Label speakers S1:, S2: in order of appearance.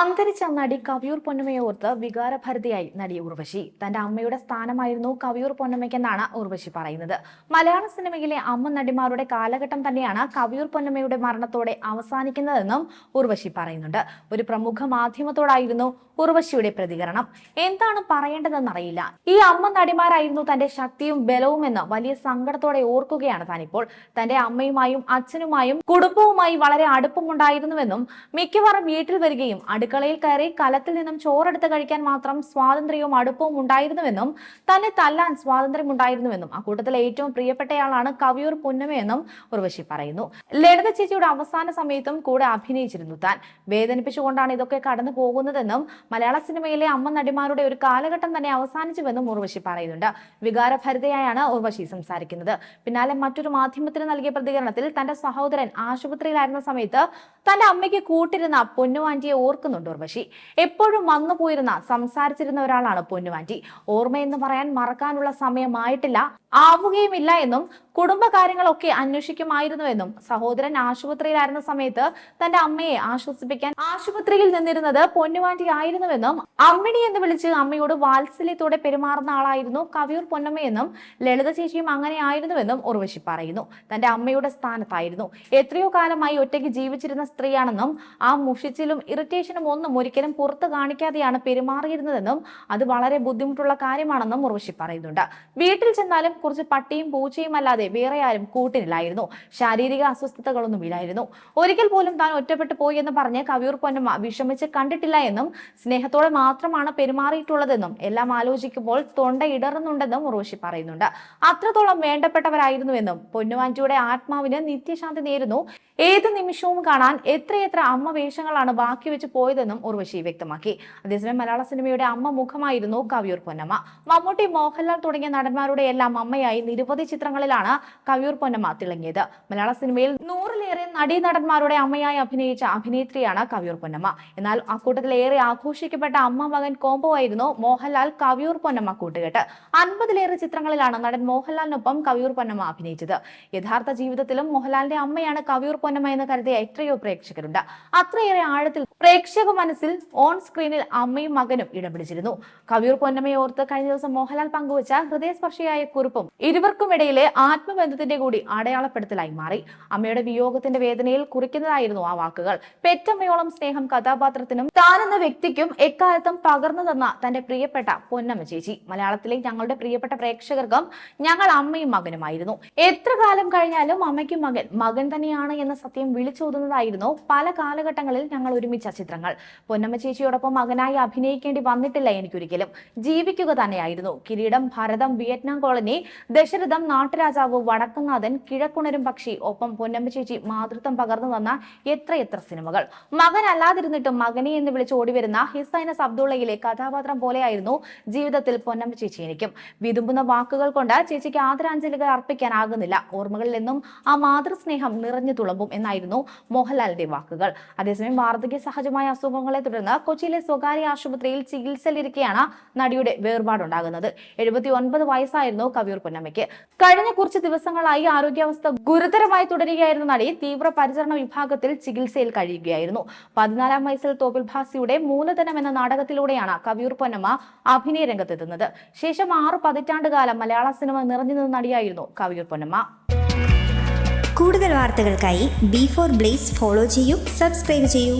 S1: അന്തരിച്ച നടി കവിയൂർ പൊന്നമ്മയെ ഓർത്ത് വികാരഭരിതയായി നടി ഉർവശി. തന്റെ അമ്മയുടെ സ്ഥാനമായിരുന്നു കവിയൂർ പൊന്നമ്മയ്ക്കെന്നാണ് ഉർവശി പറയുന്നത്. മലയാള സിനിമയിലെ അമ്മ നടിമാരുടെ കാലഘട്ടം തന്നെയാണ് കവിയൂർ പൊന്നമ്മയുടെ മരണത്തോടെ അവസാനിക്കുന്നതെന്നും ഉർവശി പറയുന്നുണ്ട്. ഒരു പ്രമുഖ മാധ്യമത്തോടായിരുന്നു ഉർവശിയുടെ പ്രതികരണം. എന്താണ് പറയേണ്ടതെന്നറിയില്ല. ഈ അമ്മ നടിമാരായിരുന്നു തന്റെ ശക്തിയും ബലവും എന്ന് വലിയ സങ്കടത്തോടെ ഓർക്കുകയാണ് താനിപ്പോൾ. തന്റെ അമ്മയുമായും അച്ഛനുമായും കുടുംബവുമായി വളരെ അടുപ്പമുണ്ടായിരുന്നുവെന്നും മിക്കവാറും വീട്ടിൽ വരികയും അടുക്കളയിൽ കയറി കലത്തിൽ നിന്നും ചോറെടുത്ത് കഴിക്കാൻ മാത്രം സ്വാതന്ത്ര്യവും അടുപ്പവും ഉണ്ടായിരുന്നുവെന്നും തന്നെ തല്ലാൻ സ്വാതന്ത്ര്യമുണ്ടായിരുന്നുവെന്നും കൂട്ടത്തിലെ ഏറ്റവും പ്രിയപ്പെട്ടയാളാണ് കവിയൂർ പുന്നമയെന്നും ഉർവശി പറയുന്നു. ലളിത ചേച്ചിയുടെ അവസാന സമയത്തും കൂടെ അഭിനയിച്ചിരുന്നു താൻ. വേദനിപ്പിച്ചുകൊണ്ടാണ് ഇതൊക്കെ കടന്നു പോകുന്നതെന്നും മലയാള സിനിമയിലെ അമ്മ നടിമാരുടെ ഒരു കാലഘട്ടം തന്നെ അവസാനിച്ചുവെന്നും ഉർവശി പറയുന്നുണ്ട്. വികാരഭരിതയായാണ് ഉർവശി സംസാരിക്കുന്നത്. പിന്നാലെ മറ്റൊരു മാധ്യമത്തിന് നൽകിയ പ്രതികരണത്തിൽ തന്റെ സഹോദരൻ ആശുപത്രിയിലായിരുന്ന സമയത്ത് തന്റെ അമ്മയ്ക്ക് കൂട്ടിരുന്ന പൊന്നുവാന്റിയെ ഓർക്കുന്നുണ്ട് ഉർവശി. എപ്പോഴും വന്നു പോയിരുന്ന സംസാരിച്ചിരുന്ന ഒരാളാണ് പൊന്നുവാന്റി ഓർമ്മയെന്ന് പറയാൻ മറക്കാനുള്ള സമയമായിട്ടില്ല ആവുകയുമില്ല എന്നും കുടുംബകാര്യങ്ങളൊക്കെ അന്വേഷിക്കുമായിരുന്നുവെന്നും സഹോദരൻ ആശുപത്രിയിലായിരുന്ന സമയത്ത് തന്റെ അമ്മയെ ആശ്വസിപ്പിക്കാൻ ആശുപത്രിയിൽ നിന്നിരുന്നത് പൊന്നുവാണ്ടി ആയിരുന്നുവെന്നും അമ്മിണി എന്ന് വിളിച്ച് അമ്മയോട് വാത്സല്യത്തോടെ പെരുമാറുന്ന ആളായിരുന്നു കവിയൂർ പൊന്നമ്മയെന്നും ലളിത ചേച്ചിയും അങ്ങനെ ആയിരുന്നുവെന്നും ഉർവശി പറയുന്നു. തന്റെ അമ്മയുടെ സ്ഥാനത്തായിരുന്നു. എത്രയോ കാലമായി ഒറ്റയ്ക്ക് ജീവിച്ചിരുന്ന സ്ത്രീയാണെന്നും ആ മുഷിച്ചിലും ഇറിറ്റേഷനും ഒന്നും ഒരിക്കലും പുറത്ത് കാണിക്കാതെയാണ് പെരുമാറിയിരുന്നതെന്നും അത് വളരെ ബുദ്ധിമുട്ടുള്ള കാര്യമാണെന്നും ഉർവശി പറയുന്നുണ്ട്. വീട്ടിൽ ചെന്നാലും കുറച്ച് പട്ടിയും പൂച്ചയും അല്ലാതെ വേറെ ആരും കൂട്ടിനില്ലായിരുന്നു. ശാരീരിക അസ്വസ്ഥതകളൊന്നും ഇല്ലായിരുന്നു. ഒരിക്കൽ പോലും താൻ ഒറ്റപ്പെട്ടു പോയി എന്ന് പറഞ്ഞ് കവിയൂർ പൊന്നമ്മ വിഷമിച്ച് കണ്ടിട്ടില്ല എന്നും സ്നേഹത്തോടെ മാത്രമാണ് പെരുമാറിയിട്ടുള്ളതെന്നും എല്ലാം ആലോചിക്കുമ്പോൾ തൊണ്ട ഇടറുന്നുണ്ടെന്നും ഉറോഷി പറയുന്നുണ്ട്. അത്രത്തോളം വേണ്ടപ്പെട്ടവരായിരുന്നുവെന്നും പൊന്നുവാഞ്ചിയുടെ ആത്മാവിന് നിത്യശാന്തി നേരുന്നു. ഏത് നിമിഷവും കാണാൻ എത്രയെത്ര അമ്മ വേഷങ്ങളാണ് ബാക്കി വെച്ച് പോയതെന്നും ഉർവശി വ്യക്തമാക്കി. അതേസമയം മലയാള സിനിമയുടെ അമ്മ മുഖമായിരുന്നു കവിയൂർ പൊന്നമ്മ. മമ്മൂട്ടി മോഹൻലാൽ തുടങ്ങിയ നടന്മാരുടെ എല്ലാം അമ്മയായി നിരവധി ചിത്രങ്ങളിലാണ് കവിയൂർ പൊന്നമ്മ തിളങ്ങിയത്. മലയാള സിനിമയിൽ നൂറിലേറെ നടീനടന്മാരുടെ അമ്മയായി അഭിനയിച്ച അഭിനേത്രിയാണ് കവിയൂർ പൊന്നമ്മ. എന്നാൽ അക്കൂട്ടത്തിൽ ഏറെ ആഘോഷിക്കപ്പെട്ട അമ്മ മകൻ കോമ്പോ ആയിരുന്നു മോഹൻലാൽ കവിയൂർ പൊന്നമ്മ കൂട്ടുകെട്ട്. അൻപതിലേറെ ചിത്രങ്ങളിലാണ് നടൻ മോഹൻലാലിനൊപ്പം കവിയൂർ പൊന്നമ്മ അഭിനയിച്ചത്. യഥാർത്ഥ ജീവിതത്തിലും മോഹൻലാലിന്റെ അമ്മയാണ് കവിയൂർ പൊന്നമ്മ എന്ന് കരുതിയ എത്രയോ പ്രേക്ഷകരുണ്ട്. അത്രയേറെ ആഴത്തിൽ പ്രേക്ഷക മനസ്സിൽ ഓൺ സ്ക്രീനിൽ അമ്മയും മകനും ഇടം പിടിച്ചിരുന്നു കവിയൂർ പൊന്നമ്മയെ ഓർത്ത് കഴിഞ്ഞ ദിവസം മോഹൻലാൽ പങ്കുവച്ച ഹൃദയസ്പർശിയായ കുറിപ്പും ഇരുവർക്കുമിടയിലെ ആത്മബന്ധത്തിന്റെ കൂടി അടയാളപ്പെടുത്തലായി മാറി. അമ്മയുടെ വിയോഗത്തിന്റെ വേദനയിൽ കുറിക്കുന്നതായിരുന്നു ആ വാക്കുകൾ. പെറ്റമ്മയോളം സ്നേഹം കഥാപാത്രത്തിനും താനെന്ന വ്യക്തിക്കും എക്കാലത്തും പകർന്നു തന്ന തന്റെ പ്രിയപ്പെട്ട പൊന്നമ്മ ചേച്ചി. മലയാളത്തിലെ ഞങ്ങളുടെ പ്രിയപ്പെട്ട പ്രേക്ഷകർക്കും ഞങ്ങൾ അമ്മയും മകനുമായിരുന്നു. എത്ര കാലം കഴിഞ്ഞാലും അമ്മയ്ക്കും മകൻ മകൻ തന്നെയാണ് എന്ന സത്യം വിളിച്ചോതുന്നതായിരുന്നു പല കാലഘട്ടങ്ങളിൽ ഞങ്ങൾ ഒരുമിച്ച ചിത്രങ്ങൾ. പൊന്നമ്മ ചേച്ചിയോടൊപ്പം മകനായി അഭിനയിക്കേണ്ടി വന്നിട്ടില്ല എനിക്കൊരിക്കലും. ജീവിക്കുക തന്നെയായിരുന്നു. കിരീടം ഭരതം വിയറ്റ്നാം കോളനി ദശരഥം നാട്ടുരാജാവ് വടക്കുന്നാഥൻ കിഴക്കുണരും പക്ഷി ഒപ്പം പൊന്നമ്മ ചേച്ചി മാതൃത്വം പകർന്നു വന്ന എത്രയെത്ര സിനിമകൾ. മകനല്ലാതിരുന്നിട്ടും മകനെ എന്ന് വിളിച്ച് ഓടിവരുന്ന ഹിസൈനസ് അബ്ദുള്ളയിലെ കഥാപാത്രം പോലെയായിരുന്നു ജീവിതത്തിൽ പൊന്നമ്മ ചേച്ചി എനിക്കും. വിതുമ്പുന്ന വാക്കുകൾ കൊണ്ട് ചേച്ചിക്ക് ആദരാഞ്ജലികൾ അർപ്പിക്കാനാകുന്നില്ല. ഓർമ്മകളിൽ നിന്നും ആ മാതൃസ്നേഹം നിറഞ്ഞു തുളുമ്പും എന്നായിരുന്നു മോഹൻലാലിന്റെ വാക്കുകൾ. അതേസമയം വാർദ്ധക്യ സഹജമായ അസുഖങ്ങളെ തുടർന്ന് കൊച്ചിയിലെ സ്വകാര്യ ആശുപത്രിയിൽ ചികിത്സയിലിരിക്കെയാണ് നടിയുടെ വേർപാടുണ്ടാകുന്നത്. എഴുപത്തി ഒൻപത് വയസ്സായിരുന്നു കവിയൂർ പൊന്നമ്മയ്ക്ക്. കഴിഞ്ഞ കുറച്ച് ദിവസങ്ങളായി ആരോഗ്യാവസ്ഥ ഗുരുതരമായി തുടരുകയായിരുന്ന നടി തീവ്ര പരിചരണ വിഭാഗത്തിൽ ചികിത്സയിൽ കഴിയുകയായിരുന്നു. പതിനാലാം വയസ്സിൽ തോപ്പിൽ ഭാസിയുടെ മൂലധനം എന്ന നാടകത്തിലൂടെയാണ് കവിയൂർ പൊന്നമ്മ അഭിനയ രംഗത്തെത്തുന്നത്. ശേഷം ആറ് പതിറ്റാണ്ട് കാലം മലയാള സിനിമ നിറഞ്ഞു നിന്ന നടിയായിരുന്നു കവിയൂർ പൊന്നമ്മ.
S2: കൂടുതൽ വാർത്തകൾക്കായി ബി ഫോർ ബ്ലേസ് ഫോളോ ചെയ്യൂ സബ്സ്ക്രൈബ് ചെയ്യൂ.